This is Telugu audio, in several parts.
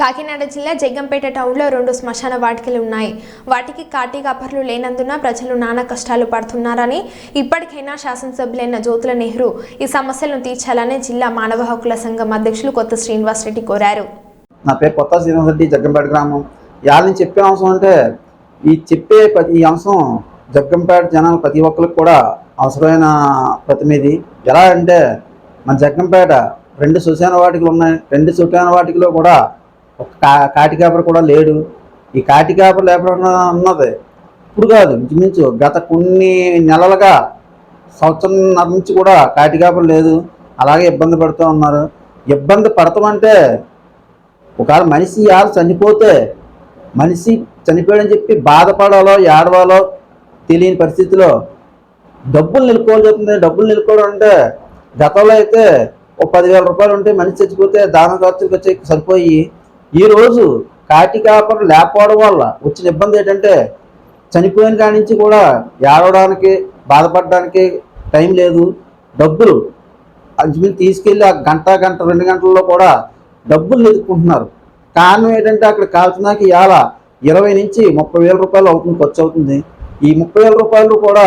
కాకినాడ జిల్లా జగ్గంపేట టౌన్లో రెండు శ్మశాన వాటికలు ఉన్నాయి. వాటికి కాటికాపర్లు లేనందున ప్రజలు నానా కష్టాలు పడుతున్నారని ఇప్పటికైనా శాసనసభ్యులైన జ్యోతుల నెహ్రూ ఈ సమస్యలను తీర్చాలని జిల్లా మానవ హక్కుల సంఘం అధ్యక్షులు కొత్త శ్రీనివాస్ రెడ్డి కోరారు. నా పేరు కొత్త శ్రీనివాసరెడ్డి జగ్గంపేట గ్రామం. ఇవాళ నేను చెప్పే అంశం అంటే ఈ చెప్పే ప్రతి ఈ అంశం జగ్గంపేట జనాలు ప్రతి ఒక్కరికి కూడా అవసరమైన ప్రతినిధి. ఎలా అంటే మన జగ్గంపేట రెండు శ్మశాన వాటికలు ఉన్నాయి. రెండు శ్మశాన వాటికలో కూడా ఒక కా కాటికాపర కూడా లేడు. ఈ కాటికాపర లేకుండా ఉన్నది? ఇప్పుడు కాదు ఇంచుమించు గత కొన్ని నెలలుగా సంవత్సరం నుంచి కూడా కాటికాపర లేదు. అలాగే ఇబ్బంది పడుతూ ఉన్నారు. ఇబ్బంది పడతామంటే ఒకవేళ మనిషి ఇవాళ చనిపోతే మనిషి చనిపోయాడని చెప్పి బాధపడాలో ఏడవాలో తెలియని పరిస్థితిలో డబ్బులు నిలుపుకోవాలి చెప్తుంది. డబ్బులు నిలుపుకోవడం అంటే గతంలో అయితే ఒక పదివేల రూపాయలు ఉంటే మనిషి చచ్చిపోతే దాన ఖర్చులకు వచ్చి సరిపోయి ఈరోజు కాటి కాపరు లేకపోవడం వల్ల వచ్చిన ఇబ్బంది ఏంటంటే చనిపోయిన కాడి నుంచి కూడా ఏడవడానికి బాధపడడానికి టైం లేదు. డబ్బులు అంచుమించు తీసుకెళ్ళి ఆ గంట గంట రెండు గంటల్లో కూడా డబ్బులు ఎదుర్కొంటున్నారు కారణం ఏంటంటే అక్కడ కాల్చినాక ఇవాళ ఇరవై నుంచి ముప్పై వేల రూపాయలు అవుతుంది ఖర్చు అవుతుంది. ఈ ముప్పై వేల రూపాయలు కూడా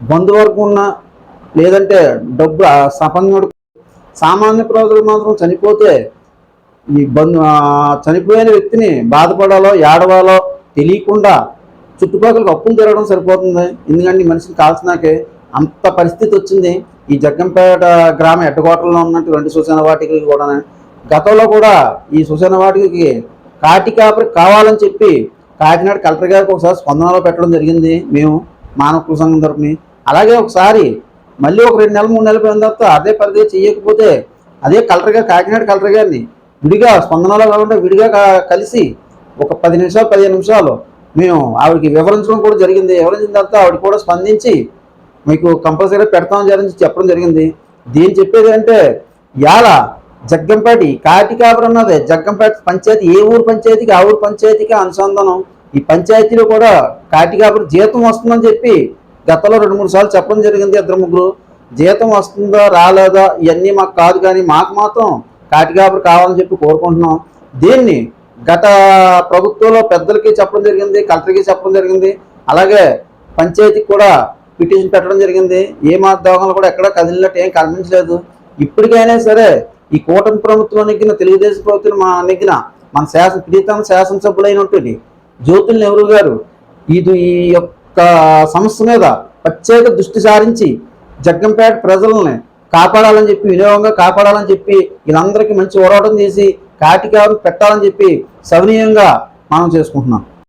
బంధువర్గం ఉన్న లేదంటే డబ్బు ఆ సామాన్య ప్రజలు మాత్రం చనిపోతే ఈ బంధు చనిపోయిన వ్యక్తిని బాధపడాలో ఏడవాలో తెలియకుండా చుట్టుపక్కల అప్పులు తిరగడం సరిపోతుంది. ఎందుకంటే ఈ మనిషిని కాల్చినాకే అంత పరిస్థితి వచ్చింది. ఈ జగ్గంపేట గ్రామ హెడ్కోటర్లో ఉన్నట్టు రెండు శ్మశాన వాటికలు కూడా గతంలో కూడా ఈ శ్మశాన వాటికకి కాటి కాపరి కావాలని చెప్పి కాకినాడ కలెక్టర్ గారికి ఒకసారి స్పందనలో పెట్టడం జరిగింది. మేము మానవ సంఘం తరపుని. అలాగే ఒకసారి మళ్ళీ ఒక రెండు నెలలు మూడు నెలలు పోయిన తర్వాత అదే పరిధి చేయకపోతే అదే కలెక్టర్ గారు కాకినాడ కలెక్టర్ గారిని విడిగా స్పందనలో కాకుండా విడిగా కలిసి ఒక పది నిమిషాలు పదిహేను నిమిషాలు మేము ఆవిడకి వివరించడం కూడా జరిగింది. వివరించిన తర్వాత ఆవిడ కూడా స్పందించి మీకు కంపల్సరీ పెడతాం జరిగింది చెప్పడం జరిగింది. దీని చెప్పేది అంటే ఇవాళ జగ్గంపేట కాటికాపురం ఉన్నది జగ్గంపేట పంచాయతీ ఏ ఊరు పంచాయతీకి ఆ ఊరు పంచాయతీకి అనుసంధానం. ఈ పంచాయతీలో కూడా కాటికాపురం జీతం వస్తుందని చెప్పి గతంలో రెండు మూడు సార్లు చెప్పడం జరిగింది ఇద్దరు ముగ్గురు. జీతం వస్తుందా రాలేదా ఇవన్నీ మాకు కాదు కానీ మాకు మాత్రం కాటికాపురు కావాలని చెప్పి కోరుకుంటున్నాం. దీన్ని గత ప్రభుత్వంలో పెద్దలకి చెప్పడం జరిగింది కలెక్టర్కి చెప్పడం జరిగింది అలాగే పంచాయతీకి కూడా పిటిషన్ పెట్టడం జరిగింది. ఏ మా దోహంలో కూడా ఎక్కడ కదిలినట్టు ఏం కనిపించలేదు. ఇప్పటికైనా సరే ఈ కూటమి ప్రభుత్వం నెగ్గిన తెలుగుదేశం ప్రభుత్వం మా నెగ్గిన మన శాసన ప్రీతం శాసనసభ్యులైనటువంటి జ్యోతుల్ నెహ్రూ గారు? ఇది ఈ యొక్క సమస్య మీద ప్రత్యేక దృష్టి సారించి జగ్గంపేట ప్రజల్ని కాపాడాలని చెప్పి వినియోగంగా కాపాడాలని చెప్పి వీళ్ళందరికీ మంచి పోరాటం చేసి కాటికారు పెట్టాలని చెప్పి సవినీయంగా మనం చేసుకుంటున్నాం.